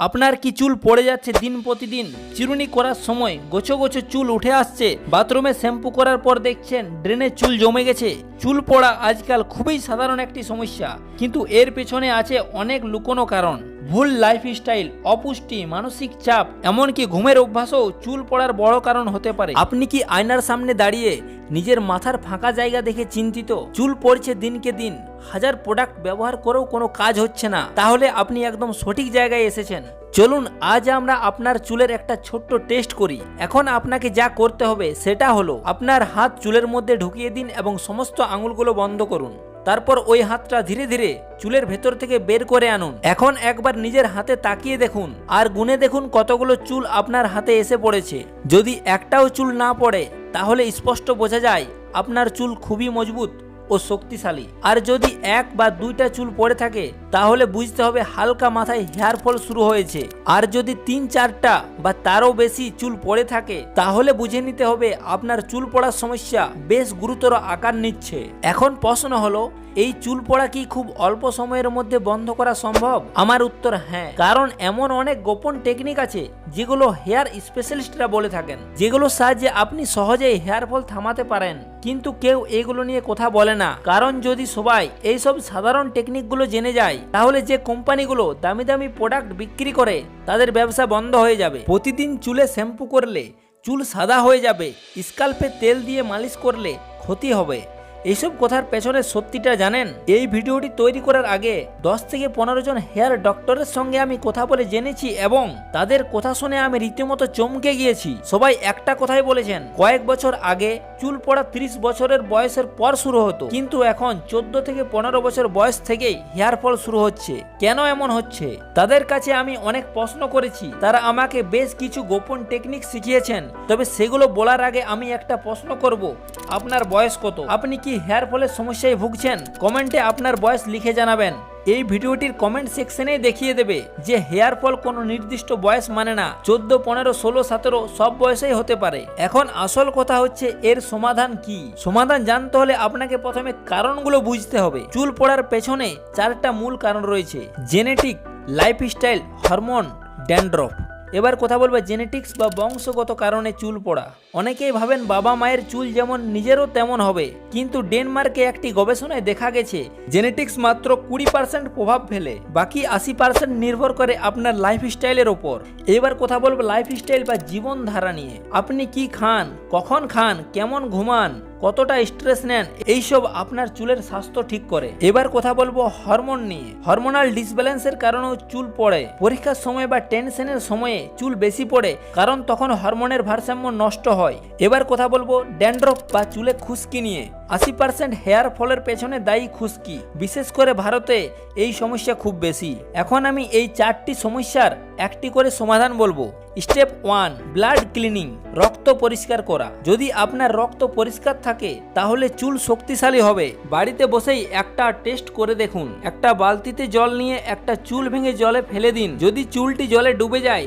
আপনার কি চুল পড়ে যাচ্ছে দিন প্রতিদিন? চিরুনি করার সময় গোছো গোছো চুল উঠে আসছে। বাথরুমে শ্যাম্পু করার পর দেখছেন ড্রেনে চুল জমে গেছে। চুল পড়া আজকাল খুবই সাধারণ একটি সমস্যা। কিন্তু এর পেছনে আছে অনেক লুকোনো কারণ। ভুল লাইফস্টাইল অপুষ্টি, মানসিক চাপ, এমনকি ঘুমের অভ্যাসও চুল পড়ার বড় কারণ হতে পারে। আপনি কি আয়নার সামনে দাঁড়িয়ে নিজের মাথার ফাঁকা জায়গা দেখে চিন্তিত? চুল পড়ছে দিনকে দিন, হাজার প্রোডাক্ট ব্যবহার করেও কোনো কাজ হচ্ছে না। তাহলে আপনি একদম সঠিক জায়গায় এসেছেন। চলুন, আজ আমরা আপনার চুলের একটা ছোট্ট টেস্ট করি। এখন আপনাকে যা করতে হবে সেটা হলো, আপনার হাত চুলের মধ্যে ঢুকিয়ে দিন এবং সমস্ত আঙুলগুলো বন্ধ করুন। তারপর ওই হাতটা ধীরে ধীরে চুলের ভেতর থেকে বের করে আনুন। এখন একবার নিজের হাতে তাকিয়ে দেখুন আর গুনে দেখুন কতগুলো চুল আপনার হাতে এসে পড়েছে। যদি একটাও চুল না পড়ে, তাহলে স্পষ্ট বোঝা যায় আপনার চুল খুবই মজবুত ও শক্তিশালী। আর যদি এক বা দুইটা চুল পড়ে থাকে তাহলে বুঝতে হবে হালকা মাথায় হেয়ার ফল শুরু হয়েছে। আর যদি তিন চারটা বা তারও বেশি চুল পড়ে থাকে, তাহলে বুঝে নিতে হবে আপনার চুল পড়ার সমস্যা বেশ গুরুতর আকার নিচ্ছে। এখন প্রশ্ন হলো, এই চুল পড়া কি খুব অল্প সময়ের মধ্যে বন্ধ করা সম্ভব? আমার উত্তর হ্যাঁ কারণ এমন অনেক গোপন টেকনিক আছে যেগুলো হেয়ার স্পেশালিস্টরা বলে থাকেন, যেগুলোর সাহায্যে আপনি সহজেই হেয়ার ফল থামাতে পারেন। কিন্তু কেউ এগুলো নিয়ে কথা বলে না, কারণ যদি সবাই এইসব সাধারণ টেকনিকগুলো জেনে যায় তাহলে যে কোম্পানিগুলো দামি দামি প্রোডাক্ট বিক্রি করে, তাদের ব্যবসা বন্ধ হয়ে যাবে। প্রতিদিন চুলে শ্যাম্পু করলে, চুল সাদা হয়ে যাবে। স্কাল্পে তেল দিয়ে মালিশ করলে ক্ষতি হবে। এইসব কথার পেছনে সত্যিটা জানেন? এই ভিডিওটি তৈরি করার আগে দশ থেকে পনেরো জন হেয়ার ডক্টরের সঙ্গে আমি কথা বলে জেনেছি এবং তাদের কথা শুনে আমি রীতিমতো চমকে গিয়েছি। সবাই একটা কথাই বলেছেন, কয়েক বছর আগে চুল পড়া ত্রিশ বছরের বয়সের পর শুরু হতো, কিন্তু এখন চোদ্দ থেকে পনেরো বছর বয়স থেকেই হেয়ার ফল শুরু হচ্ছে। কেন এমন হচ্ছে? তাদের কাছে আমি অনেক প্রশ্ন করেছি, তারা আমাকে বেশ কিছু গোপন টেকনিক শিখিয়েছেন, তবে সেগুলো বলার আগে আমি একটা প্রশ্ন করব, আপনার বয়স কত? আপনি কি হেয়ার ফলের সমস্যায় ভুগছেন, কমেন্টে আপনার বয়স লিখে জানাবেন। এই ভিডিওটির কমেন্ট সেকশনে দেখিয়ে দেবে যে হেয়ার ফল কোনো নির্দিষ্ট বয়স মানে না, চোদ্দ, পনেরো, ষোলো, সতেরো, সব বয়সেই হতে পারে। এখন আসল কথা হচ্ছে এর সমাধান কি? সমাধান জানতে হলে আপনাকে প্রথমে কারণগুলো বুঝতে হবে। চুল পড়ার পেছনে চারটা মূল কারণ রয়েছে। Genetic, lifestyle, hormone, dandruff. এবার কথা বলব জেনেটিক্স বা বংশগত কারণে চুল পড়া। অনেকেই ভাবেন বাবা মায়ের চুল যেমন নিজেরও তেমন হবে, কিন্তু ডেনমার্কে একটি গবেষণায় দেখা গেছে জেনেটিক্স মাত্র কুড়ি পার্সেন্ট প্রভাব ফেলে, বাকি আশি পার্সেন্ট নির্ভর করে আপনার লাইফস্টাইলের ওপর। এবার কথা বলব লাইফস্টাইল বা জীবনধারা নিয়ে। আপনি কি খান, কখন খান, কেমন ঘুমান কতটা স্ট্রেস নেন, এইসব আপনার চুলের স্বাস্থ্য ঠিক করে। এবার কথা বলব হরমোন নিয়ে। হরমোনাল ডিসব্যালেন্সের কারণেও চুল পড়ে। পরীক্ষার সময় বা টেনশনের সময়ে চুল বেশি পড়ে, কারণ তখন হরমোনের ভারসাম্য নষ্ট হয়। এবার কথা বলব ড্যান্ড্রফ বা চুলে খুশকি নিয়ে। আশি পার্সেন্ট হেয়ার ফলের পেছনে দায়ী খুশকি। বিশেষ করে ভারতে এই সমস্যা খুব বেশি। এখন আমি এই চারটি সমস্যার একটি করে সমাধান বলব। স্টেপ ওয়ান, ব্লাড ক্লিনিং, রক্ত পরিষ্কার করা। যদি আপনার রক্ত পরিষ্কার থাকে, তাহলে চুল শক্তিশালী হবে। বাড়িতে বসেই একটা টেস্ট করে দেখুন। একটা বালতিতে জল নিয়ে একটা চুল ভেঙে জলে ফেলে দিন। যদি চুলটি জলে ডুবে যায়,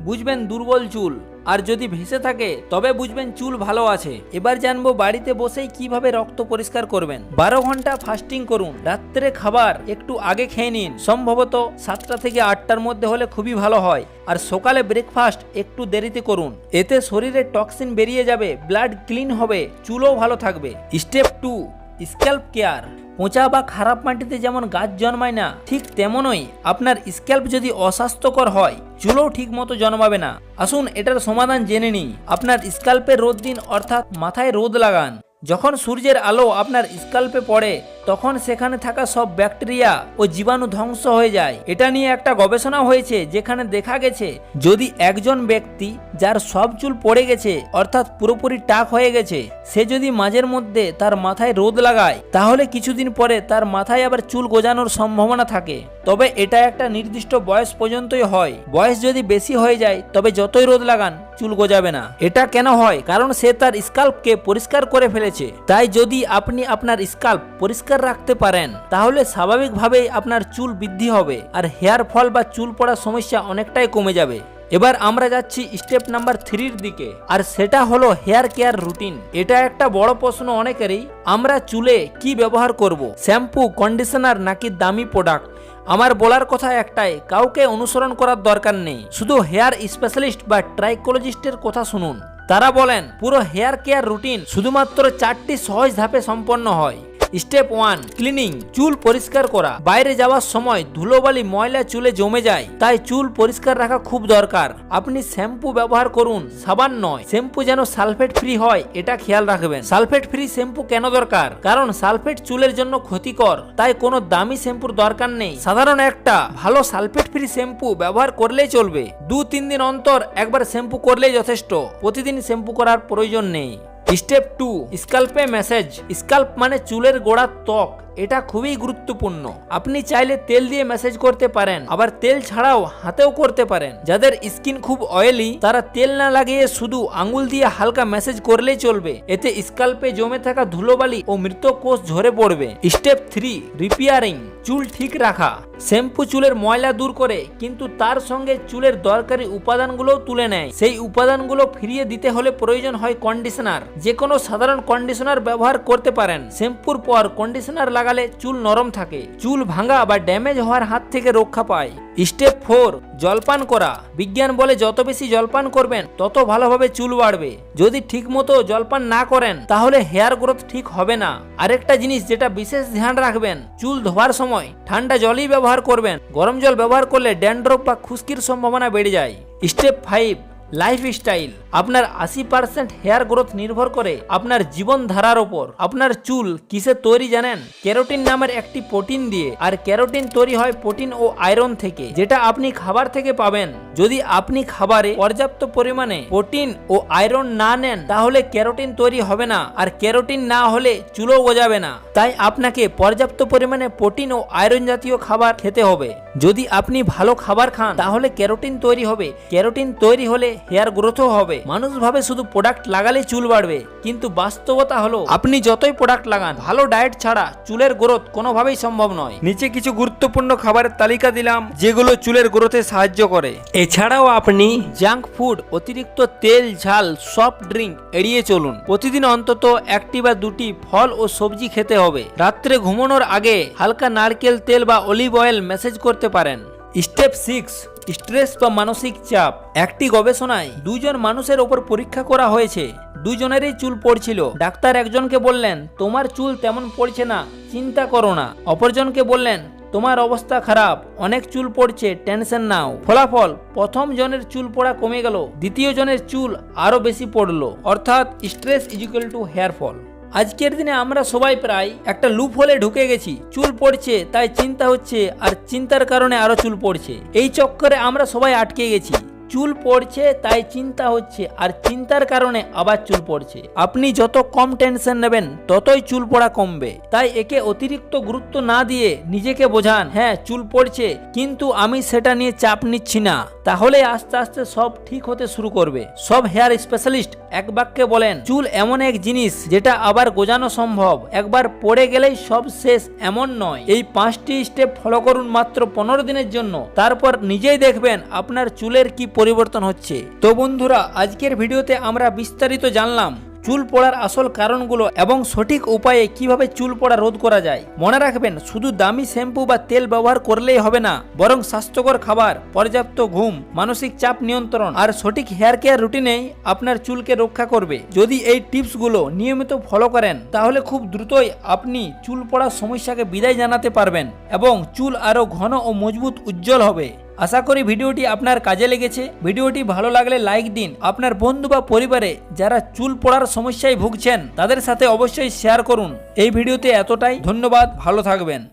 বুঝবেন দুর্বল চুল। আর যদি ভেসে থাকে, তবে বুঝবেন চুল ভালো আছে। এবার জানব বাড়িতে বসেই কীভাবে রক্ত পরিষ্কার করবেন। বারো ঘণ্টা ফাস্টিং করুন। রাত্রে খাবার একটু আগে খেয়ে নিন। সম্ভবত সাতটা থেকে আটটার মধ্যে হলে খুবই ভালো হয়। আর সকালে ব্রেকফাস্ট একটু দেরিতে করুন। এতে শরীরে টক্সিন বেরিয়ে যাবে ব্লাড ক্লিন হবে, চুলও ভালো থাকবে। Step two scalp care. পচা বা খারাপ মাটিতে যেমন গাছ জন্মায় না, ঠিক তেমনই আপনার স্ক্যাল্প যদি অস্বাস্থ্যকর হয়, চুলও ঠিক মতো জন্মাবে না। আসুন এটার সমাধান জেনে নিই। আপনার স্ক্যাল্পে রোদ দিন, অর্থাৎ মাথায় রোদ লাগান। যখন সূর্যের আলো আপনার স্কাল্পে পড়ে, তখন সেখানে থাকা সব ব্যাকটেরিয়া ও জীবাণু ধ্বংস হয়ে যায়। এটা নিয়ে একটা গবেষণা হয়েছে, যেখানে দেখা গেছে, যদি একজন ব্যক্তি যার সব চুল পড়ে গেছে, অর্থাৎ পুরোপুরি টাক হয়ে গেছে, সে যদি মাঝের মধ্যে তার মাথায় রোদ লাগায়, তাহলে কিছুদিন পরে তার মাথায় আবার চুল গজানোর সম্ভাবনা থাকে। তবে এটা একটা নির্দিষ্ট বয়স পর্যন্তই হয়। বয়স যদি বেশি হয়ে যায়, তবে যতই রোদ লাগান, চুল গজাবে না। এটা কেন হয়? কারণ সে তার স্কাল্পকে পরিষ্কার করে ফেলেছে। তাই যদি আপনি আপনার স্কাল্প পরিষ্কার রাখতে পারেন, তাহলে স্বাভাবিকভাবেই আপনার চুল বৃদ্ধি হবে আর হেয়ার ফল বা চুল পড়ার সমস্যা অনেকটাই কমে যাবে। এবার আমরা যাচ্ছি স্টেপ নাম্বার থ্রির দিকে, আর সেটা হলো হেয়ার কেয়ার রুটিন। এটা একটা বড় প্রশ্ন অনেকেরই, আমরা চুলে কি ব্যবহার করব? শ্যাম্পু, কন্ডিশনার নাকি দামি প্রোডাক্ট? আমার বলার কথা একটাই, কাউকে অনুসরণ করার দরকার নেই। শুধু হেয়ার স্পেশালিস্ট বা ট্রাইকোলজিস্টের কথা শুনুন। তারা বলেন, পুরো হেয়ার কেয়ার রুটিন শুধুমাত্র চারটি সহজ ধাপে সম্পন্ন হয়। স্টেপ ওয়ান, ক্লিনিং, চুল পরিষ্কার করা। বাইরে যাওয়ার সময় ধুলোবালি ময়লা চুলে জমে যায়, তাই চুল পরিষ্কার রাখা খুব দরকার। আপনি শ্যাম্পু ব্যবহার করুন, সাবান নয়। শ্যাম্পু যেন সালফেট ফ্রি হয়, এটা খেয়াল রাখবেন। সালফেট ফ্রি শ্যাম্পু কেন দরকার? কারণ সালফেট চুলের জন্য ক্ষতিকর, তাই কোনো দামি শ্যাম্পুর দরকার নেই। সাধারণ একটা, ভালো সালফেট ফ্রি শ্যাম্পু ব্যবহার করলেই চলবে। দু তিন দিন অন্তর একবার শ্যাম্পু করলেই যথেষ্ট। প্রতিদিন শ্যাম্পু করার প্রয়োজন নেই। স্টেপ টু স্কাল্পে মেসেজ। স্কাল্প মানে চুলের গোড়ার ত্বক। এটা খুবই গুরুত্বপূর্ণ। আপনি চাইলে তেল দিয়ে মেসেজ করতে পারেন, আবার তেল ছাড়াও হাতেও করতে পারেন। যাদের স্কিন খুব অয়েলি তারা তেল না লাগিয়ে শুধু আঙুল দিয়ে হালকা মেসেজ করলেই চলবে। এতে স্কাল্পে জমে থাকা ধুলোবালি ও মৃত কোষ ঝরে পড়বে। স্টেপ থ্রি রিপেয়ারিং চুল ঠিক রাখা। শ্যাম্পু চুলের ময়লা দূর করে, কিন্তু তার সঙ্গে চুলের দরকারি উপাদানগুলোও তুলে নেয়। সেই উপাদানগুলো ফিরিয়ে দিতে হলে প্রয়োজন হয় কন্ডিশনার যে কোনো সাধারণ কন্ডিশনার ব্যবহার করতে পারেন। শ্যাম্পুর পর কন্ডিশনার লাগালে চুল নরম থাকে। চুল ভাঙা বা ড্যামেজ হওয়ার হাত থেকে রক্ষা পায়। স্টেপ ফোর, জলপান করা। বিজ্ঞান বলে যত বেশি জলপান করবেন, তত ভালোভাবে চুল বাড়বে। যদি ঠিকমতো জলপান না করেন, তাহলে হেয়ার গ্রোথ ঠিক হবে না। আরেকটা জিনিস যেটা বিশেষ ধ্যান রাখবেন, চুল ধোয়ার সময় ঠান্ডা জলই ব্যবহার করবেন। গরম জল ব্যবহার করলে ড্যান্ড্রফ বা খুশকির সম্ভাবনা বেড়ে যায়। স্টেপ ফাইভ লাইফস্টাইল আপনার আশি পার্সেন্ট হেয়ার গ্রোথ নির্ভর করে আপনার জীবনধারার ওপর। আপনার চুল কিসে তৈরি জানেন? ক্যারোটিন নামের একটি প্রোটিন দিয়ে, আর ক্যারোটিন তৈরি হয় প্রোটিন ও আয়রন থেকে, যেটা আপনি খাবার থেকে পাবেন। যদি আপনি খাবারে পর্যাপ্ত পরিমাণে প্রোটিন ও আয়রন না নেন, তাহলে ক্যারোটিন তৈরি হবে না, আর ক্যারোটিন না হলে চুলও গজাবে না। তাই আপনাকে পর্যাপ্ত পরিমাণে প্রোটিন ও আয়রন জাতীয় খাবার খেতে হবে। যদি আপনি ভালো খাবার খান, তাহলে ক্যারোটিন তৈরি হবে। ক্যারোটিন তৈরি হলে হেয়ার গ্রোথও হবে। মানুষ ভাবে শুধু প্রোডাক্ট লাগালে চুল বাড়বে কিন্তু বাস্তবতা হলো আপনি যতই প্রোডাক্ট লাগান ভালো ডায়েট ছাড়া চুলের গ্রোথ কোনোভাবেই সম্ভব নয়। নিচে কিছু গুরুত্বপূর্ণ খাবারের তালিকা দিলাম যেগুলো চুলের গ্রোথে সাহায্য করে। এছাড়াও আপনি জাঙ্ক ফুড অতিরিক্ত তেল ঝাল সফট ড্রিঙ্ক এড়িয়ে চলুন। প্রতিদিন অন্তত একটি বা দুটি ফল ও সবজি খেতে হবে। রাত্রে ঘুমানোর আগে হালকা নারকেল তেল বা অলিভ অয়েল মেসেজ করতে পারেন। স্টেপ সিক্স, স্ট্রেস বা মানসিক চাপ। একটি গবেষণায় দুজন মানুষের ওপর পরীক্ষা করা হয়েছে। দুজনেরই চুল পড়ছিল। ডাক্তার একজনকে বললেন, তোমার চুল তেমন পড়ছে না, চিন্তা করো না। অপরজনকে বললেন, তোমার অবস্থা খারাপ, অনেক চুল পড়ছে, টেনশন নাও। ফলাফল, প্রথম জনের চুল পড়া কমে গেল, দ্বিতীয় জনের চুল আরও বেশি পড়ল। অর্থাৎ, stress is equal to hair fall আজকের দিনে আমরা সবাই প্রায় একটা লুপ হলে ঢুকে গেছি। চুল পড়ছে, তাই চিন্তা হচ্ছে, আর চিন্তার কারণে আরও চুল পড়ছে। এই চক্করে আমরা সবাই আটকে গেছি। চুল পড়ছে, তাই চিন্তা হচ্ছে। আর চিন্তার কারণে আবার চুল পড়ছে। আপনি যত কম টেনশন নেবেন, ততই চুল পড়া কমবে। তাই একে অতিরিক্ত গুরুত্ব না দিয়ে নিজেকে বোঝান হ্যাঁ চুল পড়ছে, কিন্তু আমি সেটা নিয়ে চাপ নিচ্ছি না। তাহলে আস্তে আস্তে সব ঠিক হতে শুরু করবে। সব হেয়ার স্পেশালিস্ট এক বাক্যে বলেন, চুল এমন এক জিনিস যেটা আবার গোজানো সম্ভব। একবার পড়ে গেলেই সব শেষ, এমন নয়। এই পাঁচটি স্টেপ ফলো করুন মাত্র পনেরো দিনের জন্য। তারপর নিজেই দেখবেন আপনার চুলের কি পরিবর্তন হচ্ছে। তো বন্ধুরা, আজকের ভিডিওতে আমরা বিস্তারিত জানলাম চুল পড়ার আসল কারণগুলো এবং সঠিক উপায়ে কীভাবে চুল পড়া রোধ করা যায়। মনে রাখবেন, শুধু দামি শ্যাম্পু বা তেল ব্যবহার করলেই হবে না, বরং স্বাস্থ্যকর খাবার, পর্যাপ্ত ঘুম, মানসিক চাপ নিয়ন্ত্রণ আর সঠিক হেয়ার কেয়ার রুটিনেই আপনার চুলকে রক্ষা করবে। যদি এই টিপসগুলো নিয়মিত ফলো করেন, তাহলে খুব দ্রুতই আপনি চুল পড়ার সমস্যাকে বিদায় জানাতে পারবেন এবং চুল আরও ঘন ও মজবুত উজ্জ্বল হবে। আশা করি ভিডিওটি আপনার কাজে লেগেছে। ভিডিওটি ভালো লাগলে লাইক দিন। আপনার বন্ধু বা পরিবারে যারা চুল পড়ার সমস্যায় ভুগছেন, তাদের সাথে অবশ্যই শেয়ার করুন। এই ভিডিওতে এতটাই। ধন্যবাদ। ভালো থাকবেন।